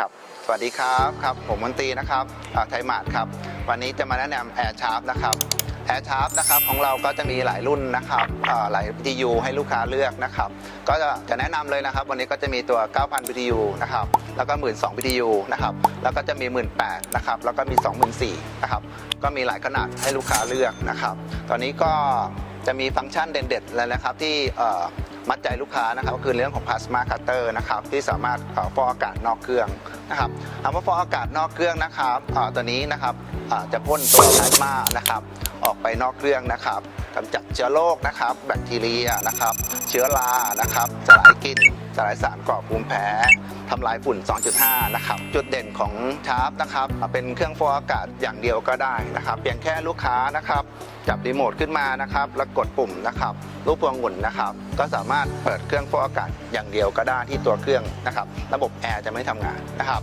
ครับสวัสดีครับครับ ผมมนตรีนะครับไทยมาร์ทครับ วันนี้จะมาแนะนำแอร์ชาร์ปนะครับแอร์ชาร์ปนะครับของเราก็จะมีหลายรุ่นนะครับอ่าหลาย BTU ให้ลูกค้าเลือกนะครับ ก็จะแนะนำเลยนะครับ วันนี้ก็จะมีตัว 9,000 BTU นะครับ แล้วก็ 12,000 BTU นะครับ แล้วก็จะมี 18,000นะครับ แล้วก็มี 24,000นะครับ ก็มีหลายขนาดให้ลูกค้าเลือกนะครับ ตอนนี้ก็จะมีฟังก์ชันเด่นๆเลยนะครับที่ มัดใจลูกค้านะครับก็คือเรื่องของพลาสมาคัตเตอร์นะครับที่สามารถเอ่อฟอกอากาศนอกเครื่องนะครับคำว่าฟอกอากาศนอกเครื่องนะครับตัวนี้นะครับจะพ่นตัวพลาสมานะครับออกไปนอกเครื่องนะครับกำจัดเชื้อโรคนะครับ แบคทีเรียนะครับ เชื้อรานะครับ สลายกลิ่นสลายสารก่อภูมิแพ้ ทำลายฝุ่น 2.5 นะครับ จุดเด่นของชาร์ปนะครับ เป็นเครื่องฟอกอากาศอย่างเดียวก็ได้นะครับ เพียงแค่ลูกค้านะครับ จับรีโมทขึ้นมานะครับ แล้วกดปุ่มนะครับ รูปพวงหมุนนะครับ ก็สามารถเปิดเครื่องฟอกอากาศอย่างเดียวก็ได้ที่ตัวเครื่องนะครับ ระบบแอร์จะไม่ทำงานนะครับ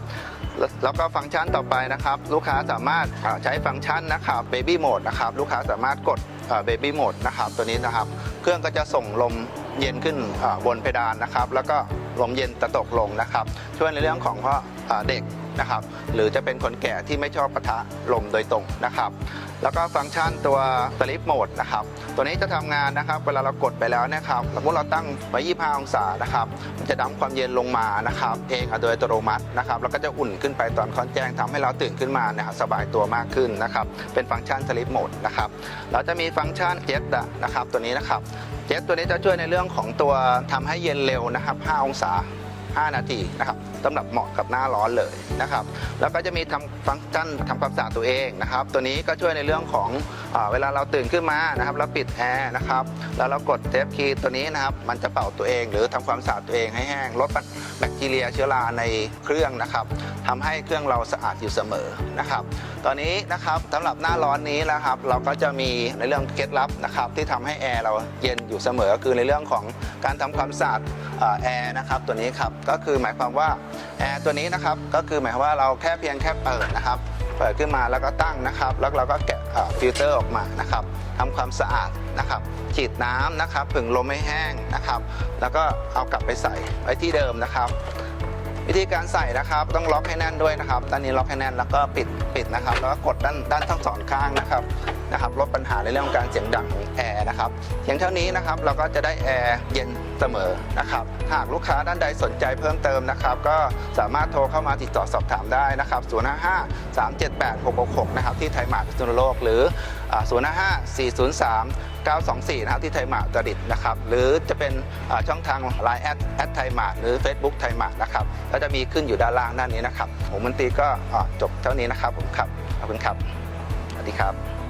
แล้วก็ฟังก์ชันต่อไปนะครับ ลูกค้าสามารถใช้ฟังก์ชันนะครับ Baby Mode นะครับ ลูกค้าสามารถกดเบบี้โหมดนะครับ ตัวนี้นะครับ เครื่องก็จะส่งลมเย็นขึ้นบนเพดานนะครับ แล้วก็ ลมเย็นจะตกลงนะครับ ช่วยในเรื่องของเพราะอ่าเด็กนะครับ หรือจะเป็นคนแก่ที่ไม่ชอบปะทะลมโดยตรงนะครับ แล้วก็ฟังก์ชันตัวสลิปโหมดนะครับ ตัวนี้จะทำงานนะครับ เวลาเรากดไปแล้วนะครับสมมติเราตั้งไว้25 องศานะครับมันจะดั้มความเย็นลงมานะครับ เองโดยอัตโนมัตินะครับแล้วก็จะอุ่นขึ้นไปตอนคอนแจ้งทำให้เราตื่นขึ้นมานะครับสบายตัวมากขึ้นนะครับ เป็นฟังก์ชันสลิปโหมดนะครับเราจะมีฟังก์ชันเจ็ตนะครับ ตัวนี้นะครับ เจ็ตตัวนี้จะช่วยในเรื่องของตัวทำให้เย็นเร็วนะครับ 5 องศา 5 นาทีนะครับสำหรับเหมาะกับหน้าร้อนเลยนะครับ แล้วก็จะมีทำฟังก์ชันทำความสะอาดตัวเองนะครับ ตัวนี้ก็ช่วยในเรื่องของอเวลาเราตื่นขึ้นมานะครับแล้วปิดแอร์นะครับแล้วเรากดเทปคีย์ตัวนี้นะครับมันจะเป่าตัวเอง หรือทำความสะอาดตัวเองให้แห้งลดแบคทีเรียเชื้อราในเครื่องนะครับทำให้เครื่องเราสะอาดอยู่เสมอนะครับ ตอนนี้นะครับสำหรับหน้าร้อนนี้นะครับเราก็จะมีในเรื่องเคล็ดลับนะครับที่ทำให้แอร์เราเย็นอยู่เสมอคือในเรื่องของการทำความสะอาดแอร์นะครับตัวนี้ครับก็คือหมายความว่าแอร์ตัวนี้นะครับก็คือหมายความว่าเราแค่เพียงแค่เปิดนะครับ เปิดขึ้นมาแล้วก็ตั้งนะครับ แล้วเราก็แกะฟิลเตอร์ออกมานะครับทำความสะอาดนะครับ ฉีดน้ำนะครับผึ่งลมให้แห้งนะครับ แล้วก็เอากลับไปใส่ไว้ที่เดิมนะครับวิธีการใส่นะครับต้องล็อกให้แน่นด้วยนะครับด้านนี้ล็อกให้แน่นแล้วก็ปิดปิดนะครับ แล้วก็กดด้านด้านทั้งสองข้างนะครับ นะครับลดปัญหาในเรื่องของการเสียงดังของแอร์นะครับเพียงเท่านี้นะครับเราก็จะได้แอร์เย็นเสมอนะครับหากลูกค้าด้านใดสนใจเพิ่มเติมนะครับ ก็สามารถโทรเข้ามาติดต่อสอบถามได้นะครับ 055 378 666 นะครับที่ไทยมาร์ทพิษณุโลกหรืออ่า055 403 924 นะครับที่ไทยมาร์ทตรดิตนะครับ หรือจะเป็นช่องทาง Line แอดแอดไทยมาร์ทหรือ Facebook ไทยมาร์ทนะครับก็จะมีขึ้นอยู่ด้านล่างด้านนี้นะครับผมมันตีก็จบเท่านี้นะครับผมครับขอบคุณครับสวัสดีครับ